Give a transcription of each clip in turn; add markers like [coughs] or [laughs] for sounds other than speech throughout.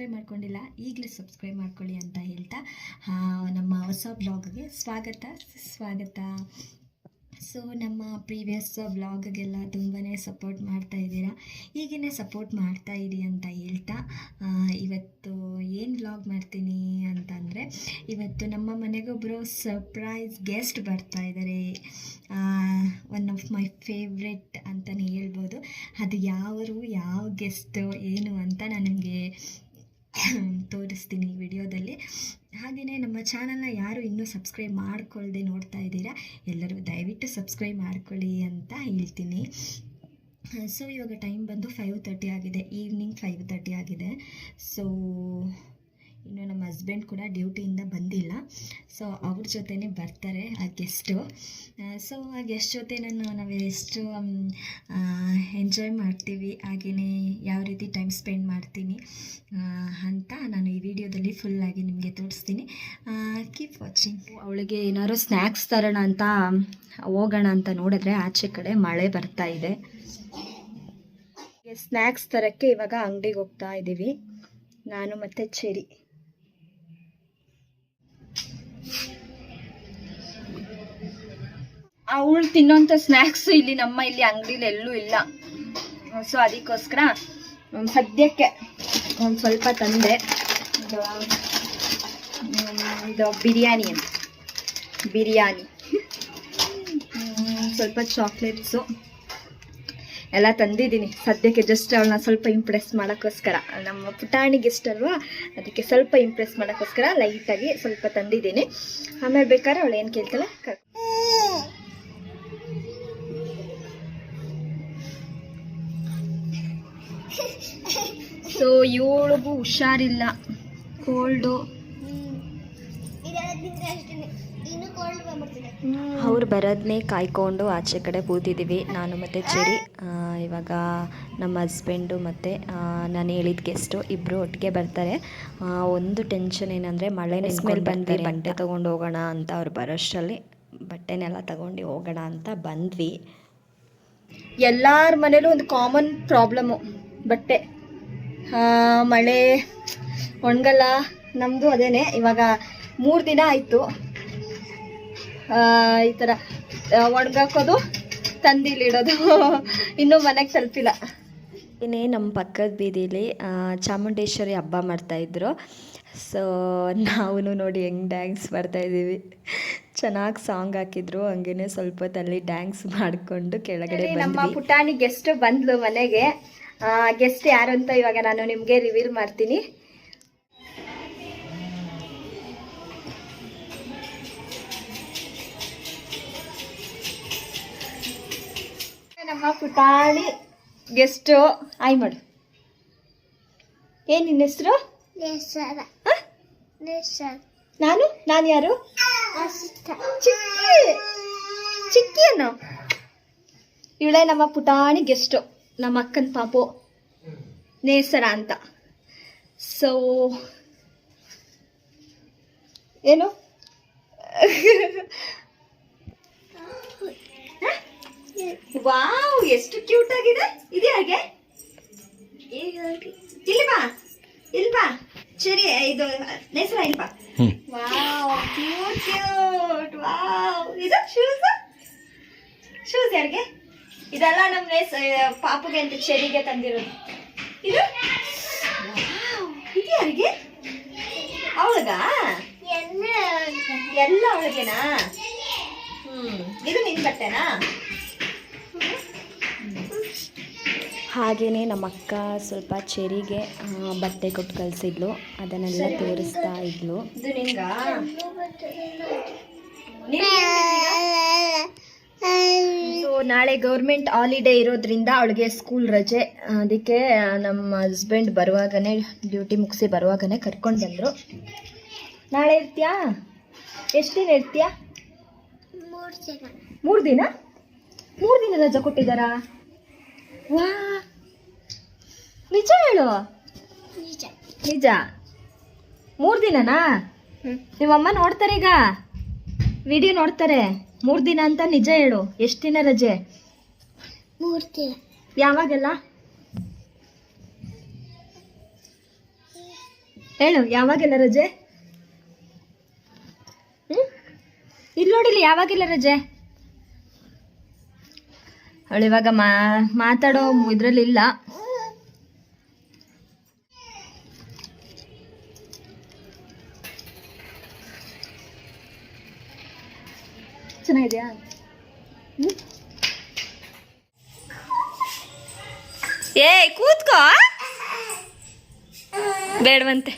Subscribe ಮಾಡ್ಕೊಂಡಿಲ್ಲ, ಈಗಲೇ subscribe ಮಾಡ್ಕೊಳ್ಳಿ ಅಂತ ಹೇಳ್ತಾ ನಮ್ಮ ಹೊಸ ಬ್ಲಾಗ್ಗೆ ಸ್ವಾಗತ ಸ್ವಾಗತ ಸೊ ನಮ್ಮ ಪ್ರೀವಿಯಸ್ ವ್ಲಾಗ್ಗೆಲ್ಲ ತುಂಬಾ ಸಪೋರ್ಟ್ ಮಾಡ್ತಾ ಇದ್ದೀರಾ? ಈಗಿನೇ ಸಪೋರ್ಟ್ ಮಾಡ್ತಾ ಇರಿ ಅಂತ ಹೇಳ್ತಾ ಇವತ್ತು ಏನು ವ್ಲಾಗ್ ಮಾಡ್ತೀನಿ ಅಂತಂದರೆ, ಇವತ್ತು ನಮ್ಮ ಮನೆಗೊಬ್ಬರು ಸರ್ಪ್ರೈಸ್ ಗೆಸ್ಟ್ ಬರ್ತಾ ಇದ್ದಾರೆ ಒನ್ ಆಫ್ ಮೈ ಫೇವ್ರೆಟ್ ಅಂತಲೇ ಹೇಳ್ಬೋದು. ಅದು ಯಾವರು ಯಾವ ಗೆಸ್ಟು ಏನು ಅಂತ ನಾನು ನಿಮಗೆ [coughs] ತೋರಿಸ್ತೀನಿ ಈ ವಿಡಿಯೋದಲ್ಲಿ. ಹಾಗೆಯೇ ನಮ್ಮ ಚಾನಲ್ನ ಯಾರು ಇನ್ನೂ ಸಬ್ಸ್ಕ್ರೈಬ್ ಮಾಡ್ಕೊಳ್ಳದೆ ನೋಡ್ತಾ ಇದ್ದೀರಾ, ಎಲ್ಲರೂ ದಯವಿಟ್ಟು ಸಬ್ಸ್ಕ್ರೈಬ್ ಮಾಡ್ಕೊಳ್ಳಿ ಅಂತ ಹೇಳ್ತೀನಿ. ಸೊ ಇವಾಗ ಟೈಮ್ ಬಂದು ಫೈವ್ ತರ್ಟಿ ಆಗಿದೆ ಈವ್ನಿಂಗ್ ಫೈವ್ ತರ್ಟಿ ಆಗಿದೆ. ಸೊ ಇನ್ನು ನಮ್ಮ ಹಸ್ಬೆಂಡ್ ಕೂಡ ಡ್ಯೂಟಿಯಿಂದ ಬಂದಿಲ್ಲ. ಸೊ ಅವ್ರ ಜೊತೆನೇ ಬರ್ತಾರೆ ಆ ಗೆಸ್ಟು ಸೊ ಆ ಗೆಸ್ಟ್ ಜೊತೆ ನಾನು ನಾವು ಎಷ್ಟು ಎಂಜಾಯ್ ಮಾಡ್ತೀವಿ ಹಾಗೆಯೇ ಯಾವ ರೀತಿ ಟೈಮ್ ಸ್ಪೆಂಡ್ ಮಾಡ್ತೀನಿ ಅಂತ ನಾನು ಈ ವಿಡಿಯೋದಲ್ಲಿ ಫುಲ್ಲಾಗಿ ನಿಮಗೆ ತೋರಿಸ್ತೀನಿ. ಕೀಪ್ ವಾಚಿಂಗ್ ಅವಳಿಗೆ ಏನಾದ್ರು ಸ್ನ್ಯಾಕ್ಸ್ ತರೋಣ ಅಂತ ಹೋಗೋಣ ಅಂತ ನೋಡಿದ್ರೆ ಆಚೆ ಕಡೆ ಮಳೆ ಬರ್ತಾ ಇದೆ. ಸ್ನ್ಯಾಕ್ಸ್ ತರಕ್ಕೆ ಇವಾಗ ಅಂಗಡಿಗೆ ಹೋಗ್ತಾ ಇದ್ದೀವಿ ನಾನು ಮತ್ತು ಚೆರಿ ಅವಳು ತಿನ್ನೋಂಥ ಸ್ನ್ಯಾಕ್ಸ್ ಇಲ್ಲಿ ನಮ್ಮ ಇಲ್ಲಿ ಅಂಗಡಿಲಿ ಎಲ್ಲೂ ಇಲ್ಲ. ಸೊ ಅದಕ್ಕೋಸ್ಕರ ಸದ್ಯಕ್ಕೆ ಒಂದು ಸ್ವಲ್ಪ ತಂದೆ. ಇದು ಬಿರಿಯಾನಿ ಅಂತ. ಬಿರಿಯಾನಿ. ಸ್ವಲ್ಪ ಚಾಕ್ಲೇಟ್ಸು ಎಲ್ಲ ತಂದಿದ್ದೀನಿ. ಸದ್ಯಕ್ಕೆ ಜಸ್ಟ್ ಅವಳನ್ನ ಸ್ವಲ್ಪ ಇಂಪ್ರೆಸ್ ಮಾಡೋಕ್ಕೋಸ್ಕರ. ನಮ್ಮ ಪುಟಾಣಿಗೆ ಗೆಸ್ಟ್ ಅಲ್ವಾ? ಅದಕ್ಕೆ ಸ್ವಲ್ಪ ಇಂಪ್ರೆಸ್ ಮಾಡೋಕ್ಕೋಸ್ಕರ ಲೈಟಾಗಿ ಸ್ವಲ್ಪ ತಂದಿದ್ದೀನಿ. ಆಮೇಲೆ ಬೇಕಾದ್ರೆ ಅವಳು ಏನು ಕೇಳ್ತಾಳೆ? ಸೊ ಇವಳಿಗೂ ಹುಷಾರಿಲ್ಲ. ಕೋಲ್ಡು. ಅವ್ರು ಬರೋದನ್ನೇ ಕಾಯ್ಕೊಂಡು ಆಚೆ ಕಡೆ ಕೂತಿದ್ದೀವಿ ನಾನು ಮತ್ತು ಚೆರಿ ಇವಾಗ ನಮ್ಮ ಹಸ್ಬೆಂಡು ಮತ್ತು ನಾನು ಹೇಳಿದ ಗೆಸ್ಟು ಇಬ್ಬರು ಒಟ್ಟಿಗೆ ಬರ್ತಾರೆ. ಒಂದು ಟೆನ್ಷನ್ ಏನಂದರೆ ಮಳೆ ಮೇಲೆ ಬಂದ್ವಿ ಬಟ್ಟೆ ತೊಗೊಂಡು ಹೋಗೋಣ ಅಂತ ಅವ್ರು ಬರೋಷ್ಟರಲ್ಲಿ ಬಟ್ಟೆನೆಲ್ಲ ತಗೊಂಡು ಹೋಗೋಣ ಅಂತ ಬಂದ್ವಿ. ಎಲ್ಲರ ಮನೇಲೂ ಒಂದು ಕಾಮನ್ ಪ್ರಾಬ್ಲಮ್ಮು ಬಟ್ಟೆ. ಮಳೆ ಒಣಗಲ್ಲ ನಮ್ಮದು ಅದೇನೆ. ಇವಾಗ ಮೂರು ದಿನ ಆಯಿತು. ಈ ಥರ ಒಣಗಾಕೋದು ತಂದಿಲಿಡೋದು [laughs] ಇನ್ನೂ ಮನೆಗೆ ತಲುಪಿಲ್ಲ. ಇನ್ನೇ ನಮ್ಮ ಪಕ್ಕದ ಬೀದಿಲಿ ಚಾಮುಂಡೇಶ್ವರಿ ಹಬ್ಬ ಮಾಡ್ತಾಯಿದ್ರು ಸೊ ನಾವು ನೋಡಿ ಹೆಂಗೆ ಡ್ಯಾನ್ಸ್ ಮಾಡ್ತಾಯಿದ್ದೀವಿ ಚೆನ್ನಾಗಿ ಸಾಂಗ್ ಹಾಕಿದ್ರು. ಹಂಗೇನೆ ಸ್ವಲ್ಪ ಹೊತ್ತಲ್ಲಿ ಡ್ಯಾನ್ಸ್ ಮಾಡಿಕೊಂಡು ಕೆಳಗಡೆ ನಮ್ಮ ಪುಟಾಣಿ ಗೆಸ್ಟ್ ಬಂದ್ಲು ಮನೆಗೆ. ಗೆಸ್ಟ್ ಯಾರು ಅಂತ ಇವಾಗ ನಾನು ನಿಮಗೆ ರಿವೀಲ್ ಮಾಡ್ತೀನಿ. ನಮ್ಮ ಪುಟಾಣಿ ಗೆಸ್ಟು ಆಯ್ ಮಾಡು. ಏನ್ ನಿನ್ನ ಹೆಸರು? ನಾನು? ನಾನು ಯಾರು? ಚಿಕ್ಕಿ. ಚಿಕ್ಕಿ ಅನ್ನೋ. ಇವಳೆ ನಮ್ಮ ಪುಟಾಣಿ ಗೆಸ್ಟು ನಮ್ಮ ಅಕ್ಕನ ಪಾಪು ನೇಸರ ಅಂತ. ಸೊ ಏನು? ವಾವ್ ಎಷ್ಟು ಕ್ಯೂಟ್ ಆಗಿದೆ. ಇದೆ ಹಾಗೆ? ಇಲ್ಲಿ ಬಾ ಇಲ್ಲಿ ಬಾ. ಸರಿ ಇದು ನೇಸರ ಇಲ್ಲಿ ಬಾ. Wow cute cute wow. ಇದು ಶೂಸ್ ಶೂಸ್ ಯಾರಿಗೆ? ಇದೆಲ್ಲ ನಮ್ಮ ಪಾಪಗೆ ಅಂತ ಚೆರಿಗೆ ತಂದಿರೋದು. ಇದು? ಇದು ಯಾರಿಗೆ? ಅವಳಗ? ಎಲ್ಲ ಅವಳಿಗೆನಾ? ಹ್ಮ್ ಇದು ನಿನ್ ಬಟ್ಟೆನಾ? ಹಾಗೆಯೇ ನಮ್ಮ ಅಕ್ಕ ಸ್ವಲ್ಪ ಚೆರಿಗೆ ಬಟ್ಟೆ ಕೊಟ್ಟು ಕಳಿಸಿದ್ಲು. ಅದನ್ನೆಲ್ಲ ತೋರಿಸ್ತಾ ಇದ್ಲು ಇದು ನಿಂಗ ಸೊ ನಾಳೆ ಗೌರ್ಮೆಂಟ್ ಹಾಲಿಡೇ ಇರೋದ್ರಿಂದ ಅವಳಿಗೆ ಸ್ಕೂಲ್ ರಜೆ. ಅದಕ್ಕೆ ನಮ್ಮ ಹಸ್ಬೆಂಡ್ ಬರುವಾಗನೇ ಡ್ಯೂಟಿ ಮುಗಿಸಿ ಬರುವಾಗನೇ ಕರ್ಕೊಂಡು ಬಂದರು. ನಾಳೆ ಇರ್ತೀಯಾ? ಎಷ್ಟು ದಿನ ಇರ್ತೀಯಾ? ಮೂರು ದಿನ. ಮೂರು ದಿನ? ರಜೆ ಕೊಟ್ಟಿದ್ದಾರಾ? ವಾ! ನಿಜ ಹೇಳು. ನಿಜ. ಮೂರು ದಿನನಾ? ನಿಮ್ಮಮ್ಮ ನೋಡ್ತಾರೆ ಈಗ. ವಿಡಿಯೋ ನೋಡ್ತಾರೆ. ಮೂರು ದಿನ ಅಂತ ನಿಜ ಹೇಳು. ಎಷ್ಟು ದಿನ ರಜೆ? ಯಾವಾಗೆಲ್ಲ? ಹೇಳು ಯಾವಾಗೆಲ್ಲ ರಜೆ? ಹ್ಮ್? ಇಲ್ಲಿ ನೋಡಿಲ್ಲ ಯಾವಾಗಿಲ್ಲ ರಜೆ? ಅವಳು ಇವಾಗ ಮಾ ಮಾತಾಡೋ ಇದ್ರಲ್ಲಿ ಇಲ್ಲ ಚೆನ್ನಾಗಿದೆಯಾ ಏ ಕೂತ್ಕೋ ಬೇಡವಂತೆ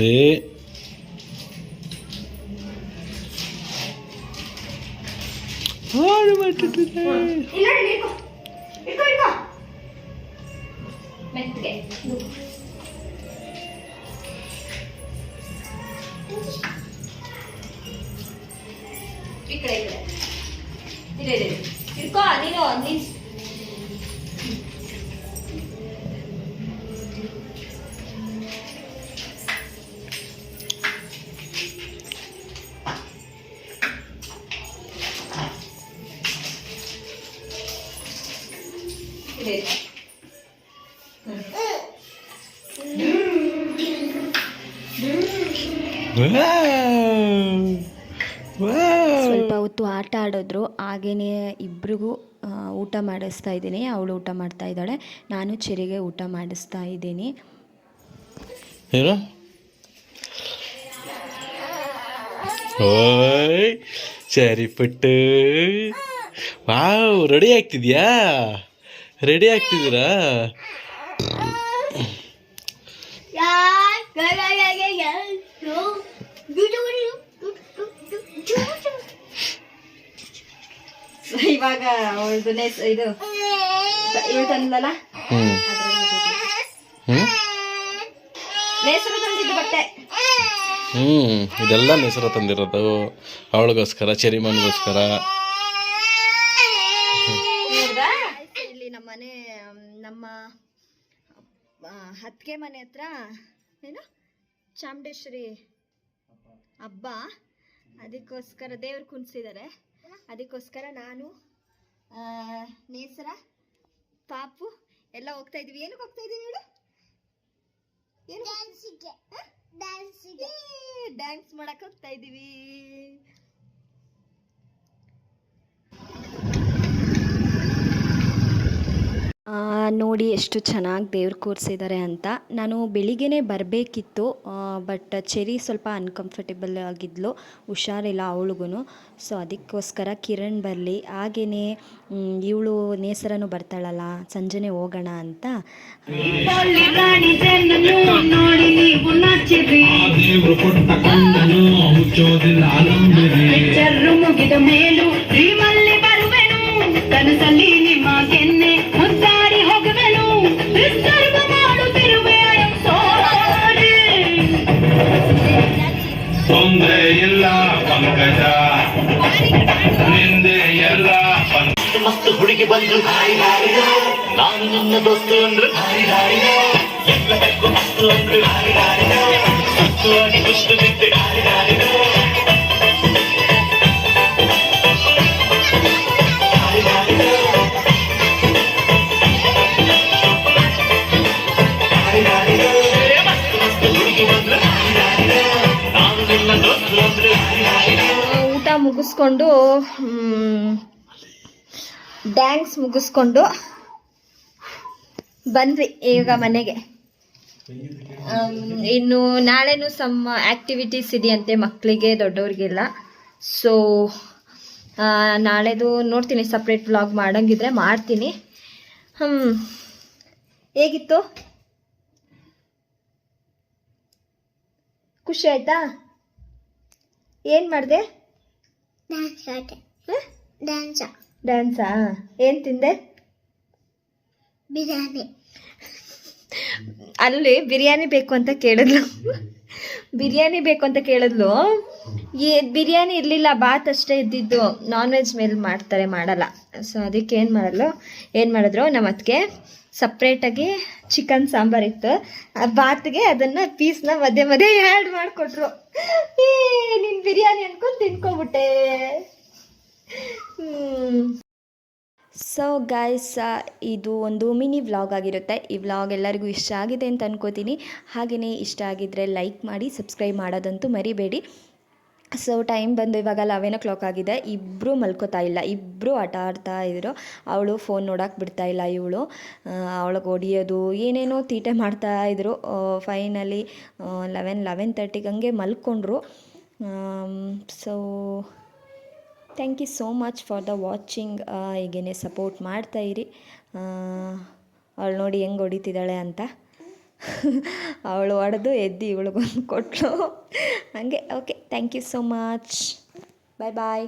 ಏ ಹಾಳು ಮಾಡ್ತಿದ್ದಾರೆ. ಮೆತ್ತಗೆ ಈ ಕಡೆ ಈ ಕಡೆ ಇದೆ ಇದೆ ಇಟ್ಕೋ ನೀನು ನೀನ್ ಇದೆ ಇದೆ. ವಾವ್. ವಾವ್. ಸ್ವಲ್ಪ ಹೊತ್ತು ಆಟ ಆಡಿದ್ರು ಹಾಗೇನೆ ಇಬ್ರಿಗೂ ಊಟ ಮಾಡಿಸ್ತಾ ಇದ್ದೀನಿ. ಅವಳು ಊಟ ಮಾಡ್ತಾ ಇದ್ದಾಳೆ. ನಾನು ಚೆರಿಗೆ ಊಟ ಮಾಡಿಸ್ತಾ ಇದ್ದೀನಿ. ಸರಿ ಪುಟ್ಟು ವಾವ್ ರೆಡಿ ಆಗ್ತಿದ್ಯಾ? ರೆಡಿ ಆಗ್ತಿದ್ದೀರಾ? ಇವಾಗ ಅವಳದು ನೆಸ್ ಇದು ಇವಳು ತಂದಲ್ಲ ನೇಸರು ತಂದಿದ್ದು ಬಟ್ಟೆ. ಹ್ಮ್. ಇದೆಲ್ಲ ಹೆಸರು ತಂದಿರೋದು. ಅವಳಿಗೋಸ್ಕರ ಚೆರಿಮನ್ಗೋಸ್ಕರ? ಇಲ್ಲಿ ನಮ್ಮ ಮನೆ ನಮ್ಮ ಹತ್ತಿಗೆ ಮನೆ ಹತ್ರ ಏನು? ಚಾಮುಂಡೇಶ್ವರಿ ಹಬ್ಬ. ಅದಕ್ಕೋಸ್ಕರ ದೇವ್ರು ಕುಣಿಸಿದ್ದಾರೆ ಅದಕ್ಕೋಸ್ಕರ ನಾನು ನೇಸರ ಪಾಪು ಎಲ್ಲ ಹೋಗ್ತಾ ಇದೀವಿ. ಏನಕ್ಕೆ ಹೋಗ್ತಾ ಇದೀವಿ ಹೇಳು? ಡ್ಯಾನ್ಸ್ ಮಾಡಕ್ ಹೋಗ್ತಾ ಇದೀವಿ. ನೋಡಿ ಎಷ್ಟು ಚೆನ್ನಾಗಿ ದೇವ್ರು ಕೂರಿಸಿದ್ದಾರೆ ಅಂತ. ನಾನು ಬೆಳಿಗ್ಗೆನೇ ಬರಬೇಕಿತ್ತು ಬಟ್ ಚೆರಿ ಸ್ವಲ್ಪ ಅನ್ಕಂಫರ್ಟೇಬಲ್ ಆಗಿದ್ಲು ಹುಷಾರಿಲ್ಲ ಅವಳಿಗೂ ಸೊ ಅದಕ್ಕೋಸ್ಕರ ಕಿರಣ್ ಬರಲಿ. ಹಾಗೇ ಇವಳು ನೇಸರನು ಬರ್ತಾಳಲ್ಲ ಸಂಜೆನೇ ಹೋಗೋಣ ಅಂತ. ಮುಗಿದ ಮೇಲೂ ಹುಡುಗಿ ಬಂದು ನಾನು ನಿನ್ನ ದೋಸ್ತು ಅಂದ್ರೆ ಎಲ್ಲ ಬೆಕ್ಕು ಮಸ್ತು ಅಂದ್ರೆ ಸುತ್ತು ಆಗಿ ಕುಸ್ತು ಬಿದ್ದೆ ಮಸ್ತ್ ಮಸ್ತ್ ಹುಡುಗಿ ಬಂದ್ರೆ ನಾನು ನಿನ್ನ ದೋಸ್ತು ಅಂದ್ರೆ ಊಟ ಮುಗಿಸ್ಕೊಂಡು ಡ್ಯಾನ್ಸ್ ಮುಗಿಸ್ಕೊಂಡು ಬಂದ್ವಿ ಈಗ ಮನೆಗೆ. ಇನ್ನು ನಾಳೆನೂ ಸಮ್ ಆ್ಯಕ್ಟಿವಿಟೀಸ್ ಇದೆಯಂತೆ ಮಕ್ಕಳಿಗೆ ದೊಡ್ಡವ್ರಿಗೆಲ್ಲ. ಸೊ ನಾಳೆದು ನೋಡ್ತೀನಿ ಸಪ್ರೇಟ್ ವ್ಲಾಗ್ ಮಾಡಂಗಿದ್ರೆ ಮಾಡ್ತೀನಿ. ಹ್ಞೂ ಹೇಗಿತ್ತು? ಖುಷಿ ಆಯ್ತಾ? ಏನು ಮಾಡಿದೆ? ಡ್ಯಾನ್ಸ್ ಡ್ಯಾನ್ಸ ಡ್ಯಾನ್ಸಾ ಏನು ತಿಂದೆ? ಬಿರಿಯಾನಿ. ಅಲ್ಲಿ ಬಿರಿಯಾನಿ ಬೇಕು ಅಂತ ಕೇಳಿದ್ಲು. ಬಿರಿಯಾನಿ ಬೇಕು ಅಂತ ಕೇಳಿದ್ಲು. ಏ ಬಿರಿಯಾನಿ ಇರಲಿಲ್ಲ ಬಾತ್ ಅಷ್ಟೇ ಇದ್ದಿದ್ದು. ನಾನ್ ವೆಜ್ ಮೇಲೆ ಮಾಡ್ತಾರೆ ಮಾಡಲ್ಲ. ಸೊ ಅದಕ್ಕೆ ಏನು ಮಾಡಲ್ಲ? ಏನು ಮಾಡಿದ್ರು? ನಮ್ಮ ಅದಕ್ಕೆ ಸಪ್ರೇಟಾಗಿ ಚಿಕನ್ ಸಾಂಬಾರ್ ಇತ್ತು. ಆ ಬಾತ್ಗೆ ಅದನ್ನು ಪೀಸ್ನ ಮಧ್ಯೆ ಮಧ್ಯೆ ಆ್ಯಡ್ ಮಾಡಿಕೊಟ್ರು. ಏ ನೀನು ಬಿರಿಯಾನಿ ಅನ್ಕೊಂಡು ತಿನ್ಕೊಬಿಟ್ಟೆ ಸೊ ಗೈಸ್ ಇದು ಒಂದು ಮಿನಿ ವ್ಲಾಗ್ ಆಗಿರುತ್ತೆ. ಈ ವ್ಲಾಗ್ ಎಲ್ಲರಿಗೂ ಇಷ್ಟ ಆಗಿದೆ ಅಂತ ಅನ್ಕೋತೀನಿ. ಹಾಗೆಯೇ ಇಷ್ಟ ಆಗಿದ್ದರೆ ಲೈಕ್ ಮಾಡಿ ಸಬ್ಸ್ಕ್ರೈಬ್ ಮಾಡೋದಂತೂ ಮರಿಬೇಡಿ. ಸೊ ಟೈಮ್ ಬಂದು ಇವಾಗ ಲೆವೆನ್ ಓ ಕ್ಲಾಕ್ ಆಗಿದೆ. ಇಬ್ಬರು ಮಲ್ಕೋತಾ ಇಲ್ಲ. ಇಬ್ಬರು ಆಟ ಆಡ್ತಾ ಇದ್ರು. ಅವಳು ಫೋನ್ ನೋಡೋಕೆ ಬಿಡ್ತಾ ಇಲ್ಲ, ಇವಳು. ಅವಳಿಗೆ ಹೊಡಿಯೋದು, ಏನೇನೋ ತೀಟೆ ಮಾಡ್ತಾ ಇದ್ರು. ಫೈನಲಿ ಲೆವೆನ್ ಲೆವೆನ್ ತರ್ಟಿಗೆ ಹಂಗೆ ಮಲ್ಕೊಂಡ್ರು. So thank you so much for the watching ಹೀಗೇ ಸಪೋರ್ಟ್ ಮಾಡ್ತಾ ಇರಿ. ಅವಳು ನೋಡಿ ಹೆಂಗೆ ಹೊಡಿತಿದ್ದಾಳೆ ಅಂತ. [laughs] ಅವಳು ಹೊಡೆದು ಎದ್ದು ಇವಳಿಗೊಂದು ಕೊಟ್ಟಳು ಹಾಗೆ okay thank you so much bye bye